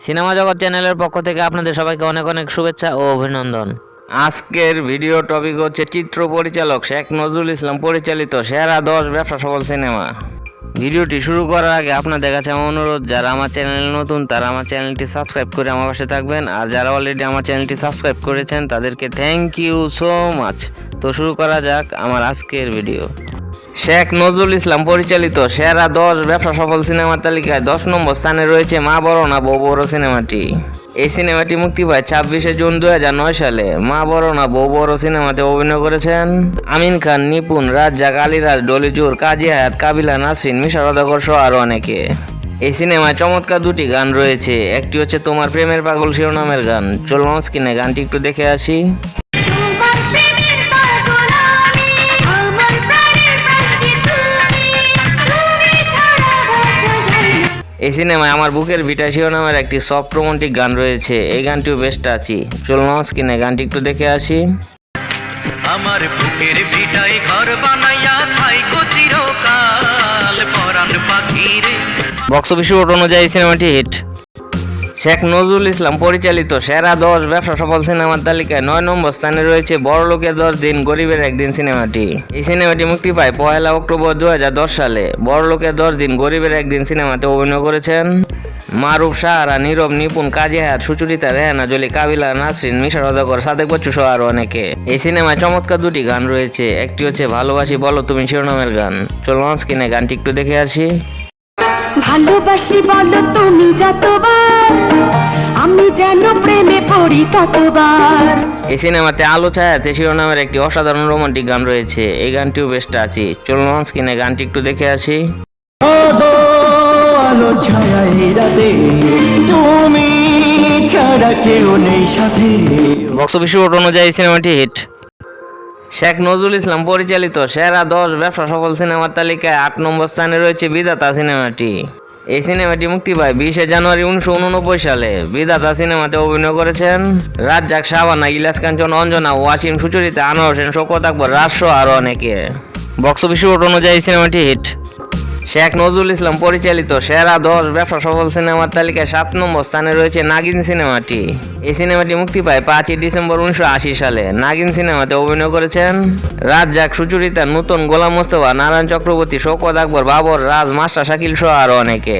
Cinema জগৎ চ্যানেলের পক্ষ থেকে আপনাদের সবাইকে অনেক অনেক শুভেচ্ছা ও অভিনন্দন। আজকের ভিডিও টপিক হচ্ছে চিত্র পরিচালক শেখ নজরুল ইসলাম পরিচালিত সেরা দশ ব্যবসা সফল সিনেমা। ভিডিওটি শুরু করার আগে আপনাদের কাছে আমার অনুরোধ, যারা আমার চ্যানেলে নতুন, তারা আমার চ্যানেলটি সাবস্ক্রাইব করে আমার পাশে থাকবেন। আর যারা অলরেডি আমার চ্যানেলটি সাবস্ক্রাইব করেছেন, তাদেরকে থ্যাংক ইউ সো মাচ তো শুরু করা যাক আমার আজকের ভিডিও। শেখ নজরুল ইসলাম পরিচালিত সেরা দশ ব্যবসা সফল সিনেমার তালিকায় দশ নম্বর স্থানে রয়েছে মা বড় না বউ বড় সিনেমাটি। এই সিনেমাটি মুক্তি পায় ছাব্বিশে জুন দু হাজার নয় সালে। মা বড় না বউ বড় সিনেমাতে অভিনয় করেছেন আমিন খান, নিপুণ, রাজ্জাক, আলিরাজ, ডলিজুর, কাজী হায়াত, কাবিলা, নাসরিন মিশারদগর সহ আরও অনেকে। এই সিনেমায় চমৎকার দুটি গান রয়েছে। একটি হচ্ছে তোমার প্রেমের পাগল শিরোনামের গান। চলুন স্ক্রিনে গানটি একটু দেখে আসি। এই সিনেমায় আমার বুকের ভিটা নামের একটি সফট রোমান্টিক গান রয়েছে। এই গানটিও বেশ টাচি। চলুন স্ক্রিনে গানটি একটু দেখে আসি। আমার বুকের ভিটাই ঘর বানাইয়া থাইকো চিরকাল পরাণ পাখিরে। বক্স অফিস অনুযায়ী সিনেমাটি হিট শেখ নজরুল ইসলাম পরিচালিত সেরা দশ ব্যবসা সফল সিনেমার তালিকায় নয় নম্বর স্থানে রয়েছে বড় লোকের দশ দিন, গরিবের একদিন সিনেমাটি। এই সিনেমাটি মুক্তি পায় পয়লা অক্টোবর দু হাজার দশ সালে। বড় লোকের দশ দিন, গরিবের একদিন সিনেমাতে অভিনয় করেছেন মারুফ সাহারা, নীরব, নিপুণ, কাজী হায়াত, সুচরিতা, রেহানা, জলি, কাবিলা, নাসরিন, মিশা রদাকর সাদেক বচ্চু সহ আরও অনেকে। এই সিনেমায় চমৎকার দুটি গান রয়েছে। একটি হচ্ছে ভালোবাসি বলো তুমি শিরোনামের গান। চলুন স্ক্রিনে গানটি একটু দেখে আসি। ভালোবাসি বলো তুমি যতবার আমি যেন প্রেমে পড়ি ততবার। এই সিনেমাতে আলো ছায়াতে শিরোনামের একটি অসাধারণ রোমান্টিক গান রয়েছে। এই গানটিও বেশ টাচি। চলুন স্ক্রিনে গানটি একটু দেখে আসি। আলো তুমি ছাড়া কেউ নেই সাথে। বক্স অফিস অনুযায়ী সিনেমাটি হিট। শেখ নজরুল ইসলাম পরিচালিত সেরা দশ ব্যবসা সফল সিনেমার তালিকায় আট নম্বর স্থানে রয়েছে বিধাতা সিনেমাটি। এই সিনেমাটি মুক্তি পায় বিশে জানুয়ারি উনিশশো উননব্বই সালে। বিধাতা সিনেমাতে অভিনয় করেছেন রাজ্জাক শাবানা ইলাস কাঞ্চন, অঞ্জনা, ওয়াসিম, সুচরিতা, আনোয়ার হোসেন শোকত আকবর রাজস্ব আরও অনেকে। বক্স অফিস অনুযায়ী সিনেমাটি হিট। শেখ নজরুল ইসলাম পরিচালিত সেরা দশ ব্যবসা সফল সিনেমার তালিকায় সাত নম্বর স্থানে রয়েছে নাগিন সিনেমাটি। এই সিনেমাটি মুক্তি পায় পাঁচই ডিসেম্বর উনিশশো আশি সালে। নাগিন সিনেমাতে অভিনয় করেছেন রাজ্জাক, সুচরিতা, নূতন গোলাম মোস্তফা, নারায়ণ চক্রবর্তী শৌকত আকবর, বাবর, রাজ, মাস্টার, শাকিল সহ আরও অনেকে।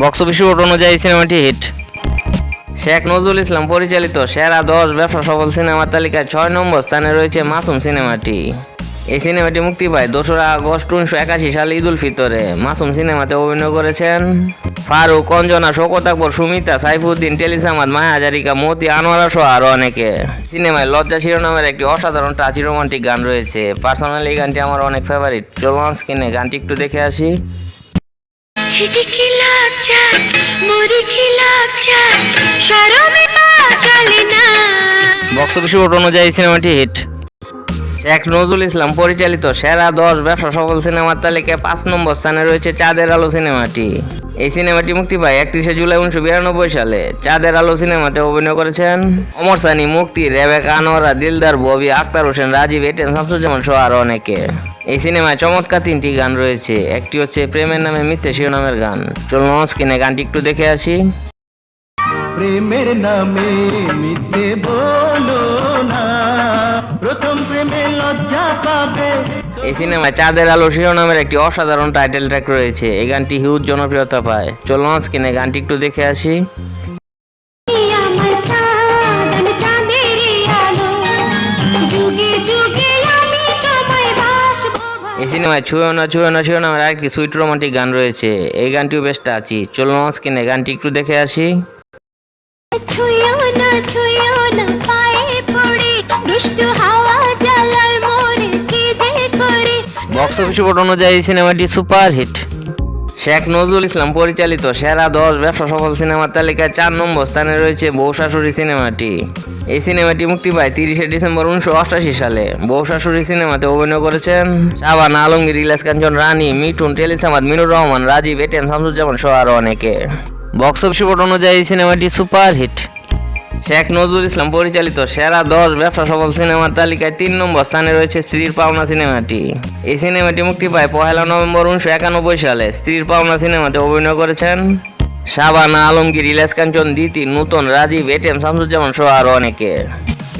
বক্স অফিস অনুযায়ী সিনেমাটি হিট। শেখ নজরুল ইসলাম পরিচালিত সেরা দশ ব্যবসা সফল সিনেমার তালিকায় ছয় নম্বর স্থানে রয়েছে মাসুম সিনেমাটি। এই সিনেমাটি মুক্তি পায় দোসরা আগস্ট উনিশশো একাশি সালে ঈদুল ফিতরে। মাসুম সিনেমাতে অভিনয় করেছেন ফারুক অঞ্জনা শোকত আকবর সুমিতা সাইফুদ্দিন টেলিসামাদ মায়া হাজারিকা মতি আনোয়ারা সহ আরও অনেকে। সিনেমায় লজ্জা শিরোনামের একটি অসাধারণ টাচি রোমান্টিক গান রয়েছে। পার্সোনালি এই গানটি আমার অনেক ফেভারিট চলমান স্ক্রিনে গানটি একটু দেখে আসি। বক্স অফিস অনুযায়ী সিনেমাটি হিট শেখ নজরুল ইসলাম পরিচালিত সেরা দশ ব্যবসা সফল সিনেমার তালিকায় পাঁচ নম্বর স্থানে রয়েছে চাঁদের আলো সিনেমাটি। এই সিনেমাটি মুক্তি পায় একত্রিশে জুলাই উনিশশো বিরানব্বই সালে। চাঁদের আলো সিনেমাতে অভিনয় করেছেন অমর সানি, মুক্তি, রেবেক আনোয়ারা, দিলদার ববি, আক্তার হোসেন, রাজীব এটেন শামসুজ্জামান সহ আরও অনেকে। এই সিনেমায় চমৎকার তিনটি গান রয়েছে। একটি হচ্ছে প্রেমের নামে মিথ্যে শিরোনামের গান। চলুন স্ক্রিনে গানটি একটু দেখে আসি। প্রেমের নামে মিথ্যে বলো না। প্রথম প্রেমে এই সিনেমায় চাঁদের আলো শিরোনামের একটি অসাধারণ টাইটেল ট্র্যাক রয়েছে। এই গানটি হিউজ জনপ্রিয়তা পায়। চলুন স্ক্রিনে গানটি একটু দেখে আসি। এই সিনেমায় ছুঁয়ো না ছুঁয়ো না শিরোনামের আরেকটি সুইট রোমান্টিক গান রয়েছে। এই গানটিও বেশ টাচি চলুন স্ক্রিনে গানটি একটু দেখে আসি। ছুঁয়ো না ছুঁয়ো বক্স অফিস রিপোর্ট অনুযায়ী সিনেমাটি সুপার হিট শেখ নজরুল ইসলাম পরিচালিত সেরা দশ ব্যবসা সফল সিনেমার তালিকায় চার নম্বর স্থানে রয়েছে বউ শাশুড়ি সিনেমাটি এই সিনেমাটি মুক্তি পায় তিরিশে ডিসেম্বর উনিশশো অষ্টাশি সালে। বউ শাশুড়ি সিনেমাতে অভিনয় করেছেন শাবান আলমগীর ইলাস কাঞ্চন, রানী, মিঠুন, টেলিসামাদ, মিনুর রহমান, রাজীব এটেন শামসুজ্জামান, সহ আরও অনেকে। বক্স অফিস রিপোর্ট অনুযায়ী সিনেমাটি সুপার হিট শেখ নজরুল ইসলাম পরিচালিত সেরা দশ ব্যবসা সফল সিনেমার তালিকায় তিন নম্বর স্থানে রয়েছে স্ত্রীর পাওনা সিনেমাটি। এই সিনেমাটি মুক্তি পায় পহেলা নভেম্বর উনিশশো একানব্বই সালে। স্ত্রীর পাওনা সিনেমাতে অভিনয় করেছেন শাবানা আলমগীর ইলাস কাঞ্চন দিতি নূতন রাজীব এটিএম শামসুজ্জামান সহ আরও অনেকে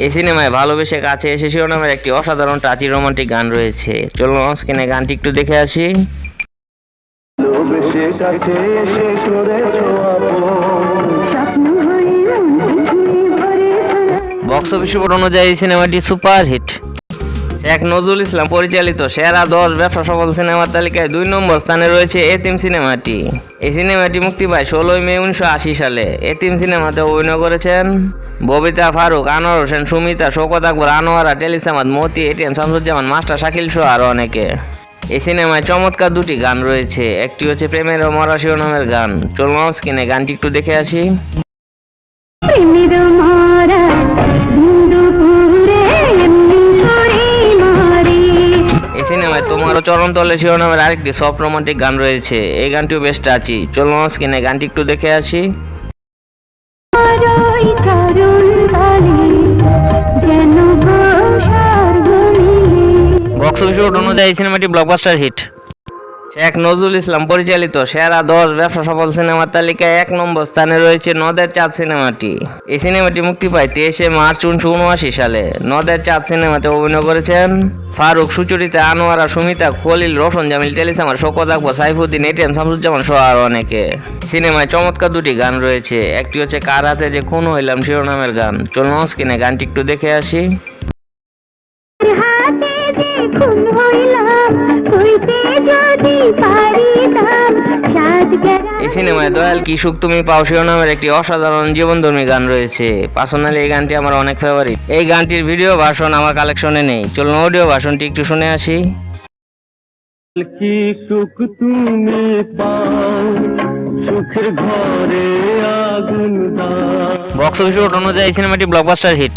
এই সিনেমায় ভালোবেসে কাছে এসে শিরোনামের একটি অসাধারণ টাচি রোমান্টিক গান রয়েছে। চলুন স্ক্রিনে গানটি একটু দেখে আসি। কাছে এসে বক্স অফিস রিপোর্ট অনুযায়ী সিনেমাটি সুপার হিট শেখ নজরুল ইসলাম পরিচালিত সেরা দশ ব্যবসা সফল সিনেমার তালিকায় দুই নম্বর স্থানে রয়েছে এতিম সিনেমাটি। এই সিনেমাটি মুক্তি পায় ষোলোই মে উনিশশো আশি সালে। এতিম সিনেমাতে অভিনয় করেছেন ববিতা ফারুক, আনোয়ার হোসেন, সুমিতা শোকত আকবর, আনোয়ারা, টেলিসামাদ, মতি এটিএম শামসুজ্জামান, মাস্টার, শাকিল সহ আরও অনেকে। এই সিনেমায় চমৎকার দুটি গান রয়েছে। একটি হচ্ছে প্রেমের ও মরা শিরোনামের গান। চলুন স্ক্রিনে গানটি একটু দেখে আসি। সিনেমায় তোমারও চরণ তলে শিরোনামের আরেকটি সফট রোমান্টিক গান রয়েছে। এই গানটিও বেশ টাচি। চলুন স্ক্রিনে গানটি একটু দেখে আসি। বক্স অফিস অনুযায়ী এই সিনেমাটি ব্লকবাস্টার হিট শেখ নজরুল ইসলাম পরিচালিত সেরা দশ ব্যবসা সফল সিনেমার তালিকায় এক নম্বর স্থানে রয়েছে নদের চাঁদ সিনেমাটি। এই সিনেমাটি মুক্তি পায় তেইশে মার্চ উনিশশো উনআশি সালে। নদের চাঁদ সিনেমাতে অভিনয় করেছেন ফারুক, সুচরিতা, আনোয়ারা সুমিতা, খলিল, রোশন, জামিল টেলিসামার শোকত আকবর, সাইফুদ্দিন এটিএম শামসুজ্জামান সহ আরও অনেকে। সিনেমায় চমৎকার দুটি গান রয়েছে। একটি হচ্ছে কার হাতে যে খুন হইলাম শিরোনামের গান। চলুন স্ক্রিনে গানটি একটু দেখে আসি। এই সিনেমায় দয়াল কি সুখ তুমি পাও শিরোনামের একটি অসাধারণ জীবনধর্মী গান রয়েছে। পার্সোনালি এই গানটি আমার অনেক ফেভারিট এই গানটির ভিডিও ভার্সন আমার কালেকশনে নেই। চলুন অডিও ভার্সনটি একটু শুনে আসি। কি সুখ তুমি পাও সুখের ঘরে আগুন বক্স অফিস অনুযায়ী সিনেমাটি ব্লকবাস্টার হিট